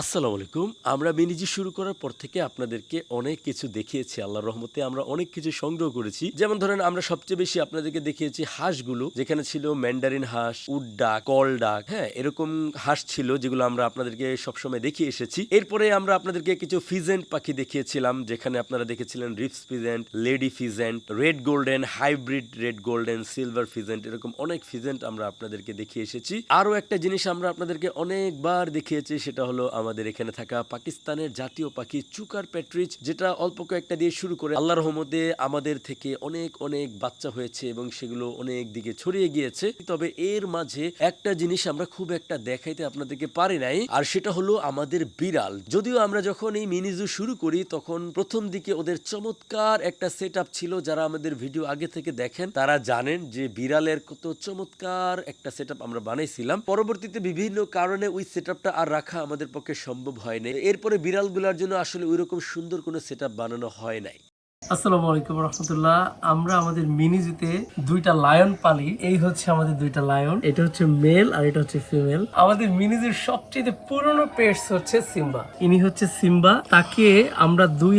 আসসালামু আলাইকুম। আমরা মিনিজি শুরু করার পর থেকে আপনাদেরকে অনেক কিছু দেখিয়েছি, আল্লাহর রহমতে আমরা অনেক কিছু সংগ্রহ করেছি। যেমন ধরেন, আমরা সবচেয়ে বেশি আপনাদেরকে দেখিয়েছি হাঁসগুলো, যেখানে ছিল ম্যান্ডারিন হাঁস উড ডাক, কল ডাক হ্যাঁ এরকম হাঁস ছিল যেগুলো আমরা আপনাদেরকে সবসময় দেখিয়ে এসেছি। এরপরে আমরা আপনাদেরকে কিছু ফিজেন্ট পাখি দেখিয়েছিলাম, যেখানে আপনারা দেখেছিলেন Reeves pheasant, lady pheasant, red golden, hybrid red golden, silver pheasant, এরকম অনেক ফিজেন্ট আমরা আপনাদেরকে দেখিয়ে এসেছি। আরও একটা জিনিস আমরা আপনাদেরকে অনেকবার দেখিয়েছি, সেটা হলো আমাদের এখানে থাকা পাকিস্তানের জাতীয় পাখি চুকার প্যাট্রিচ, যেটা অল্প কয়েকটা দিয়ে শুরু করে আল্লাহর রহমতে আমাদের থেকে অনেক অনেক বাচ্চা হয়েছে এবং সেগুলো অনেক দিকে ছড়িয়ে গিয়েছে। তবে এর মাঝে একটা জিনিস আমরা খুব একটা দেখাইতে আপনাদেরকে পারি নাই, আর সেটা হলো আমাদের বিড়াল। যদিও আমরা যখন এই মিনিজু শুরু করি, তখন প্রথম দিকে ওদের চমৎকার একটা সেট ছিল, যারা আমাদের ভিডিও আগে থেকে দেখেন, তারা জানেন যে বিড়ালের কত চমৎকার একটা সেট আমরা বানাইছিলাম। পরবর্তীতে বিভিন্ন কারণে ওই সেট আর রাখা আমাদের পক্ষে সম্ভব হয় হয়নি এরপরে বিড়ালগুলোর জন্য আসলে ওই রকম সুন্দর কোনো সেট বানানো হয় নাই। আসসালামু আলাইকুম রহমতুল্লাহ। আমরা আমাদের মিনিজিতে দুইটা লায়ন পালি। এই হচ্ছে আমাদের দুইটা লায়ন এটা হচ্ছে মেল আর এটা হচ্ছে ফিমেল আমাদের মিনিজির সবচেয়ে পুরনো পেটস হচ্ছে সিম্বা। ইনি হচ্ছে সিম্বা। তাকে আমরা দুই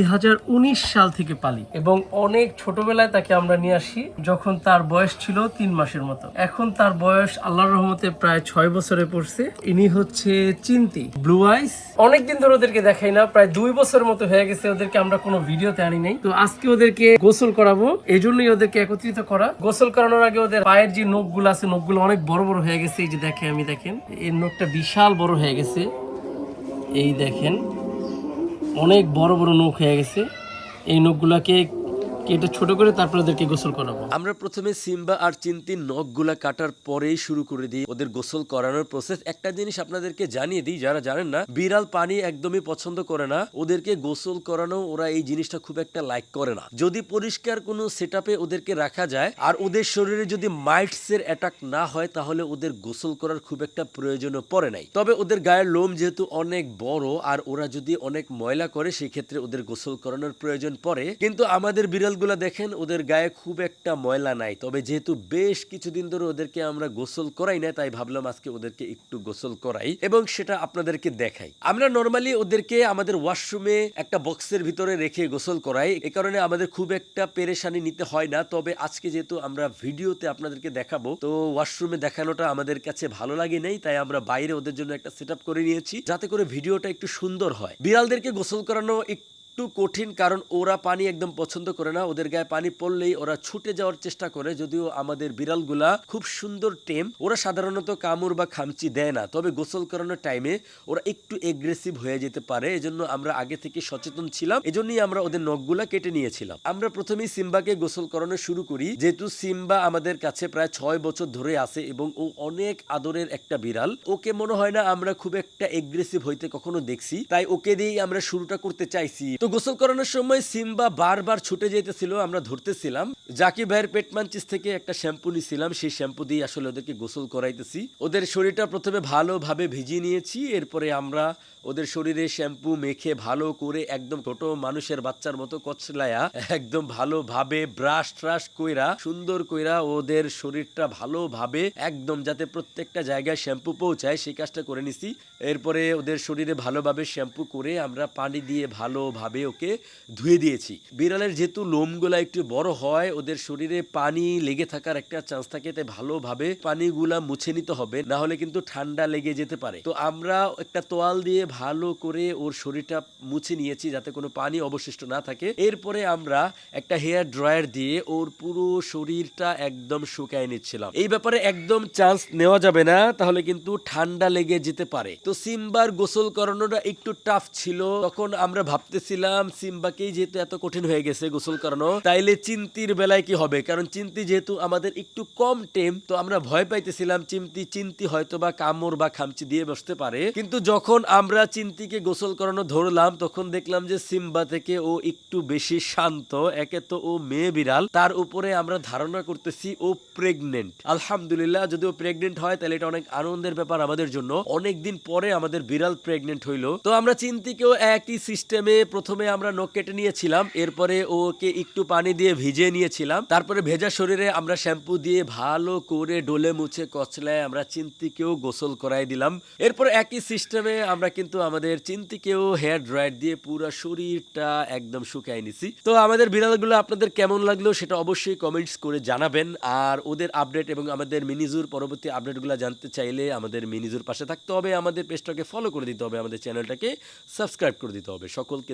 সাল থেকে পালি। এবং অনেক ছোটবেলায় তাকে আমরা নিয়ে আসি, যখন তার বয়স ছিল তিন মাসের মতো। এখন তার বয়স আল্লাহর রহমতে প্রায় ছয় বছরে পড়ছে। ইনি হচ্ছে চিন্তি ব্লু আইস অনেকদিন ধরে ওদেরকে দেখাই না, প্রায় দুই বছর মতো হয়ে গেছে। ওদেরকে আমরা কোনো ভিডিওতে আনি নাই। তো আজকে ওদেরকে গোসল করাবো এই জন্যই ওদেরকে একত্রিত করা। গোসল করানোর আগে ওদের পায়ের যে নখগুলো আছে, নখগুলো অনেক বড় বড় হয়ে গেছে। এই যে দেখে আমি দেখেন, এর নখটা বিশাল বড় হয়ে গেছে। এই দেখেন, অনেক বড় বড় নখ হয়ে গেছে। এই নখগুলাকে কেটে ছোট করে তারপর ওদেরকে গোসল করাবো? আমরা প্রথমে সিম্বা আর কাটার পরেই শুরু করে দিই ওদের গোসল করানোর প্রসেস একটা জিনিস আপনাদেরকে জানিয়ে দিই, যারা জানেন না, বিড়াল পানি একদমই পছন্দ করে না। ওদেরকে গোসল করানো, ওরা এই জিনিসটা খুব একটা লাইক করে না। যদি পরিষ্কার কোনো সেট ওদেরকে রাখা যায়, আর ওদের শরীরে যদি মাইটস এর অ্যাটাক না হয়, তাহলে ওদের গোসল করার খুব একটা প্রয়োজনও পড়ে নাই। তবে ওদের গায়ের লোম যেহেতু অনেক বড়, আর ওরা যদি অনেক ময়লা করে, সেক্ষেত্রে ওদের গোসল করানোর প্রয়োজন পড়ে। কিন্তু আমাদের বিড়ালগুলা দেখেন, ওদের গায়ে খুব একটা ময়লা নাই। তবে যেহেতু বেশ কিছুদিন ধরে ওদেরকে আমরা গোসল করাই না, তাই ভাবলাম আজকে ওদেরকে একটু গোসল করাই এবং সেটা আপনাদেরকে দেখাই। আমরা নর্মালি ওদেরকে আমাদের ওয়াশরুমে একটা বক্সের ভিতরে রেখে গোসল করাই। এ কারণে আমাদের খুব একটা পেরেশানি নিতে হয় না। তবে আজকে যেহেতু আমরা ভিডিওতে আপনাদেরকে দেখাবো, তো ওয়াশরুমে দেখানোটা আমাদের কাছে ভালো লাগে নেই, তাই আমরা বাইরে ওদের জন্য একটা সেট করে নিয়েছি, যাতে করে ভিডিওটা একটু সুন্দর হয়। বিড়ালদেরকে গোসল করানো একটু একটু কঠিন কারণ ওরা পানি একদম পছন্দ করে না। ওদের গায়ে পানি পড়লেই ওরা ছুটে যাওয়ার চেষ্টা করে, যদিও আমাদের বিড়ালগুলা খুব সুন্দর টেম। ওরা সাধারণত কামড় বা খামচি দেয় না, তবে গোসল করানোর টাইমে ওরা একটু এগ্রেসিভ হয়ে যেতে পারে। এজন্য আমরা আগে থেকে সচেতন ছিলাম, এজন্যই আমরা ওদের নখগুলা কেটে নিয়েছিলাম। আমরা প্রথমেই সিম্বাকে গোসল করানো শুরু করি, যেহেতু সিম্বা আমাদের কাছে প্রায় ছয় বছর ধরে আছে এবং ও অনেক আদরের একটা বিড়াল। ওকে মনে হয় না আমরা খুব একটা এগ্রেসিভ হইতে কখনো দেখছি, তাই ওকে দিয়েই আমরা শুরুটা করতে চাইছি। তো গোসল করানোর সময় সিম্বা বারবার ছুটে যেতেছিল আমরা ধরতেছিলাম। জাকি ভাইয়ের পেট মাঞ্চিস থেকে একটা শ্যাম্পু নিছিলাম, সেই শ্যাম্পু দিয়ে আসলে ওদেরকে গোসল করাইতেছি। ওদের শরীরটা প্রথমে ভালোভাবে ভিজিয়ে নিয়েছি, এরপরে আমরা ওদের শরীরে শ্যাম্পু মেখে ভালো করে একদম ছোট মানুষের বাচ্চার মতো কচলায়া একদম ভালোভাবে ব্রাশ ট্রাশ কইরা, সুন্দর কইরা ওদের শরীরটা ভালোভাবে একদম যাতে প্রত্যেকটা জায়গায় শ্যাম্পু পৌঁছায়, সেই কাজটা করে নিছি। এরপরে ওদের শরীরে ভালোভাবে শ্যাম্পু করে আমরা পানি দিয়ে ভালোভাবে ওকে ধুয়ে দিয়েছি। বিড়ালের যেহেতু লোমগুলা একটু বড় হয়, ওদের শরীরে পানি লেগে থাকার একটা চান্স থাকে, তাই ভালোভাবে পানিগুলা মুছে নিতে হবে, না হলে কিন্তু ঠান্ডা লেগে যেতে পারে। তো আমরা একটা তোয়াল দিয়ে ভালো করে ওর শরীরটা মুছে নিয়েছি, যাতে কোনো পানি অবশিষ্ট না থাকে। এরপরে আমরা একটা হেয়ার ড্রায়ার দিয়ে ওর পুরো শরীরটা একদম শুকায় নিচ্ছিলাম। এই ব্যাপারে একদম চান্স নেওয়া যাবে না, তাহলে কিন্তু ঠান্ডা লেগে যেতে পারে। তো সিম্বার গোসল করানোটা একটু টাফ ছিল, তখন আমরা ভাবতেছিলাম সিম্বাকেই যেহেতু এত কঠিন হয়ে গেছে গোসল করানো, তাইলে চিন্তির বেলায় কি হবে? কারণ চিন্তি যেহেতু আমাদের একটু কম টেম, তো আমরা ভয় পাইতেছিলাম চিমতি চিন্তি হয়তো বা কামড় বা খামচি দিয়ে বসতে পারে। কিন্তু যখন আমরা চিন্তিকে গোসল করানো ধরলাম, তখন দেখলাম যে সিম্বা থেকে ও একটু বেশি শান্ত, একে তো ও মেয়ে বিড়াল, তার উপরে আমরা ধারণা করতেছি ও প্রেগনেন্ট। আলহামদুলিল্লাহ যদি ও প্রেগনেন্ট হয় তাহলে এটা অনেক আনন্দের ব্যাপার আমাদের জন্য। অনেকদিন পরে আমাদের বিড়াল প্রেগনেন্ট হইল। তো আমরা চিন্তিকেও একই সিস্টেমে প্রথম প্রথমে আমরা নখ কেটে নিয়েছিলাম, এরপরে ওকে একটু পানি দিয়ে ভিজিয়ে নিয়েছিলাম। তারপরে ভেজা শরীরে আমরা শ্যাম্পু দিয়ে ভালো করে ডোলে মুছে কচলায় আমরা চিন্তিকেও গোসল করাই দিলাম। এরপর একই সিস্টেমে আমরা কিন্তু আমাদের চিন্তিকেও হেয়ার ড্রায়ার দিয়ে পুরো শরীরটা একদম শুকাই নিছি। তো আমাদের বিড়ালগুলো আপনাদের কেমন লাগল সেটা অবশ্যই কমেন্টস করে জানাবেন। আর ওদের আপডেট এবং আমাদের মিনিজুর পরবর্তী আপডেটগুলো জানতে চাইলে আমাদের মিনিজুর পাশে থাকতে হবে। আমাদের পেজটাকে ফলো করে দিতে হবে। আমাদের চ্যানেলটাকে সাবস্ক্রাইব করে দিতে হবে। সকলকে